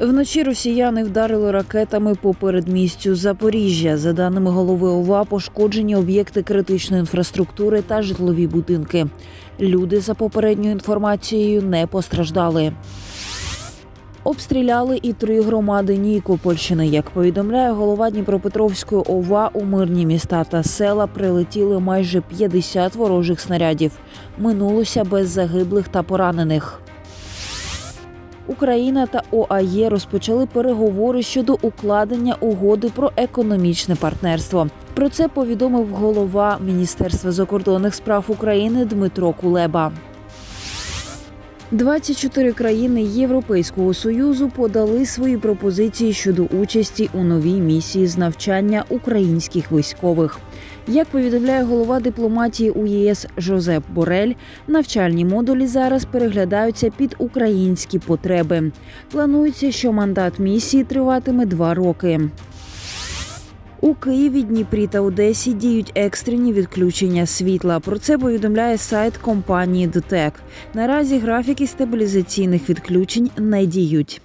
Вночі росіяни вдарили ракетами по передмістю Запоріжжя. За даними голови ОВА, пошкоджені об'єкти критичної інфраструктури та житлові будинки. Люди, за попередньою інформацією, не постраждали. Обстріляли і три громади Нікопольщини. Як повідомляє голова Дніпропетровської ОВА, у мирні міста та села прилетіли майже 50 ворожих снарядів. Минулося без загиблих та поранених. Україна та ОАЄ розпочали переговори щодо укладення угоди про економічне партнерство. Про це повідомив голова Міністерства закордонних справ України Дмитро Кулеба. 24 країни Європейського союзу подали свої пропозиції щодо участі у новій місії з навчання українських військових. Як повідомляє голова дипломатії у ЄС Жозеп Борель, навчальні модулі зараз переглядаються під українські потреби. Планується, що мандат місії триватиме два роки. У Києві, Дніпрі та Одесі діють екстрені відключення світла. Про це повідомляє сайт компанії ДТЕК. Наразі графіки стабілізаційних відключень не діють.